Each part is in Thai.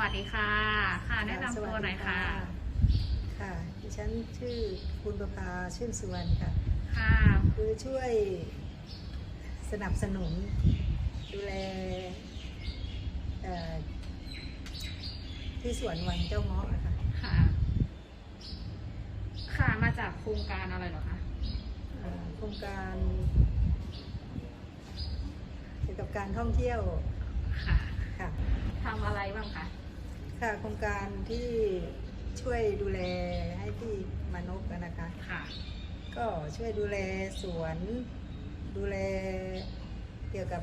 วัสดีค่ะ ค่ะ แนะนำตัวหน่อยค่ะ ค่ะดิฉันชื่อคุณประภาชื่นสุวรรณค่ะ ค่ะ คือช่วยสนับสนุนดูแลเอ่อที่สวนวังเจ้าเงาะนะคะค่ะ ค่ะ มาจากโครงการอะไรเหรอคะ เอ่อโครงการเกี่ยวกับการท่องเที่ยวค่ะค่ะ ทำอะไรบ้างคะ ค่ะโครงการที่ช่วยดูแลให้พี่มานพอะนะคะ ค่ะ ก็ช่วยดูแลสวน ดูแลเกี่ยวกับ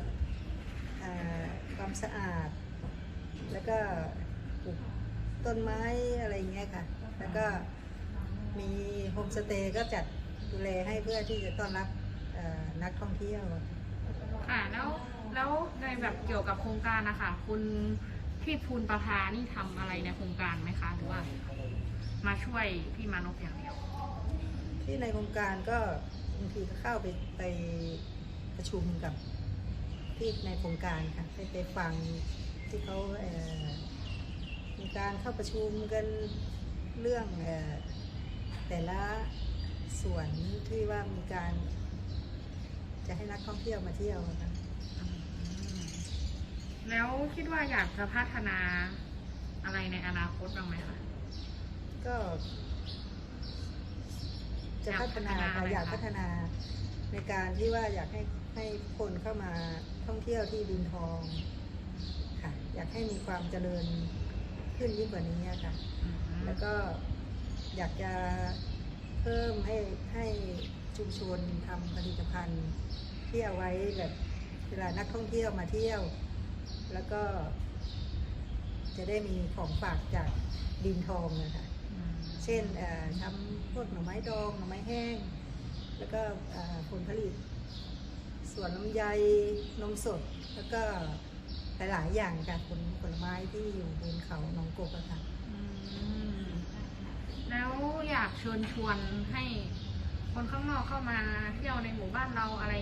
อ่าความสะอาด แล้วก็ปลูกต้นไม้อะไรอย่างเงี้ยค่ะ แล้วก็มีโฮมสเตย์ก็จัดดูแลให้เพื่อที่จะต้อนรับเอ่อนักท่องเที่ยว ค่ะ แล้ว แล้วในแบบเกี่ยวกับโครงการนะคะ คุณ พี่พูนประภานี่ทำอะไรในโครงการไหมคะ หรือว่า มาช่วยพี่มานพอย่างเดียว ที่ในโครงการก็บางทีก็เข้าไปไปประชุมกับที่ในโครงการค่ะไปไปฟังที่เขาเอ่อมีการเข้าประชุมกันเรื่องเอ่อแต่ละส่วนที่ว่ามีการ จะให้นักท่องเที่ยวมาเที่ยวนะคะ แล้วคิดว่าอยากจะพัฒนาอะไรในอนาคตบ้างไหมคะ ก็ จะพัฒนาอยากพัฒนาอะไรค่ะอยากคะพัฒนา ในการที่ว่าอยากให้ให้คนเข้ามาท่องเที่ยวที่ดินทองค่ะ อยากให้มีความเจริญขึ้นยิ่งกว่านี้ค่ะอืมแล้วก็อยากจะเพิ่มให้ให้ชุมชนทำผลิตภัณฑ์ที่เอาไว้แบบเวลานักท่องเที่ยวมาเที่ยว แล้วก็ จะได้มีของฝากจากดินทองนะคะอืมเช่นเอ่อทำพวกหน่อไม้ดองหน่อไม้แห้ง แล้วก็เอ่อผลผลิตส่วนลำไยนมสด แล้วก็หลาย ๆ อย่างค่ะผลผลไม้ที่อยู่บนเขาหนองกบอะค่ะอืมแล้วอยากเชิญชวนให้คนข้างนอกเข้ามาเที่ยวในหมู่บ้านเราอะไร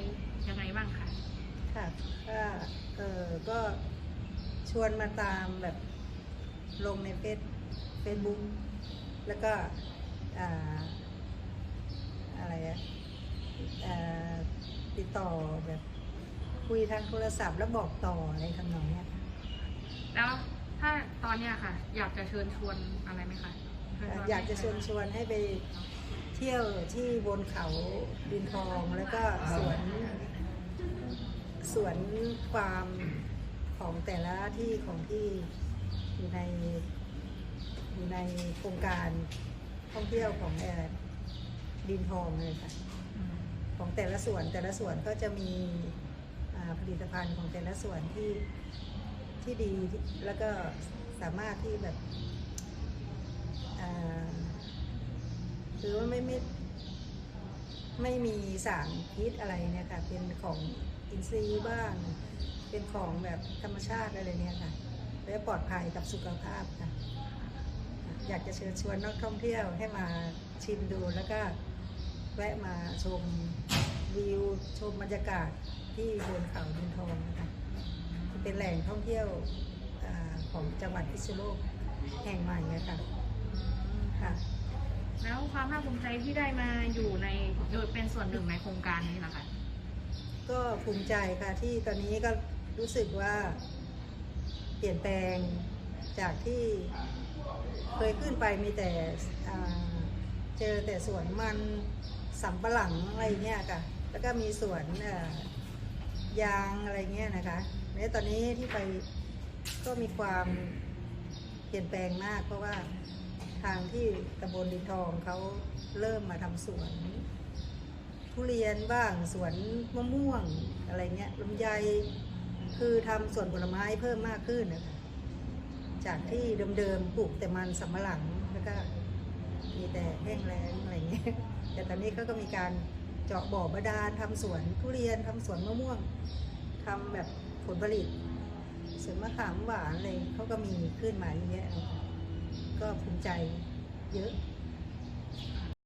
ยังไงบ้างคะค่ะก็เออก็ช วนมาตามแบบลงในเฟซเฟซบุ๊กแล้วก็อ่าอะไรอะอ่าติดต่อแบบคุยทางโทรศัพท์แล้วบอกต่ออะไรทำนองเนี้ยค่ะแล้วถ้าตอนเนี้ยค่ะ อยากจะเชิญชวนอะไรไหมคะเชิญชวนอยากจะเชิญชวนให้ไปเที่ยวที่บนเขาดินทองแล้วก็สวนสวนความ ของแต่ละที่ของที่อยู่ในอยู่ในโครงการท่องเที่ยวของแอร์ดินทองเลยค่ะของแต่ละส่วนแต่ละส่วนก็จะมีผลิตภัณฑ์ของแต่ละส่วนที่ที่ดีที่แล้วก็สามารถที่แบบอ่าคือว่าไม่ไม่ไม่มีสารพิษอะไรเนี่ยค่ะเป็นของอินทรีย์บ้าง เป็นของแบบธรรมชาติอะไรเนี่ยค่ะ และปลอดภัยกับสุขภาพค่ะ อยากจะเชิญชวนนักท่องเที่ยวให้มาชิมดูแล้วก็แวะมาชมวิวชมบรรยากาศที่บนเขาดินทองนะคะเป็นแหล่งท่องเที่ยวอาของจังหวัดพิษณุโลกแห่งใหม่นะคะค่ะ แล้วความภาคภูมิใจที่ได้มาอยู่ในโดยเป็นส่วนหนึ่งในโครงการนี้เหรอคะก็ภูมิใจค่ะที่ตอนนี้ก็ รู้สึกว่าเปลี่ยนแปลงจากที่เคยขึ้นไปมีแต่เจอแต่สวนมันสำปะหลังอะไรเงี้ยค่ะ แล้วก็มีสวนยางอะไรเงี้ยนะคะแล้วตอนนี้ที่ไปก็มีความเปลี่ยนแปลงมาก เพราะว่าทางที่ตำบลดินทองเขาเริ่มมาทำสวนทุเรียนบ้างสวนมะม่วงอะไรเงี้ยลำไย คือทำสวนผลไม้เพิ่มมากขึ้นนะคะจากที่เดิมๆปลูกแต่มันสำปะหลังแล้วก็มีแต่แห้งแล้งอะไรเงี้ยแต่ตอนนี้เขาก็มีการเจาะบ่อบาดาลทำสวนทุเรียนทำสวนมะม่วงทำแบบผลผลิตสวนมะขามหวานอะไรเขาก็มีขึ้นมาเยอะก็ภูมิใจเยอะ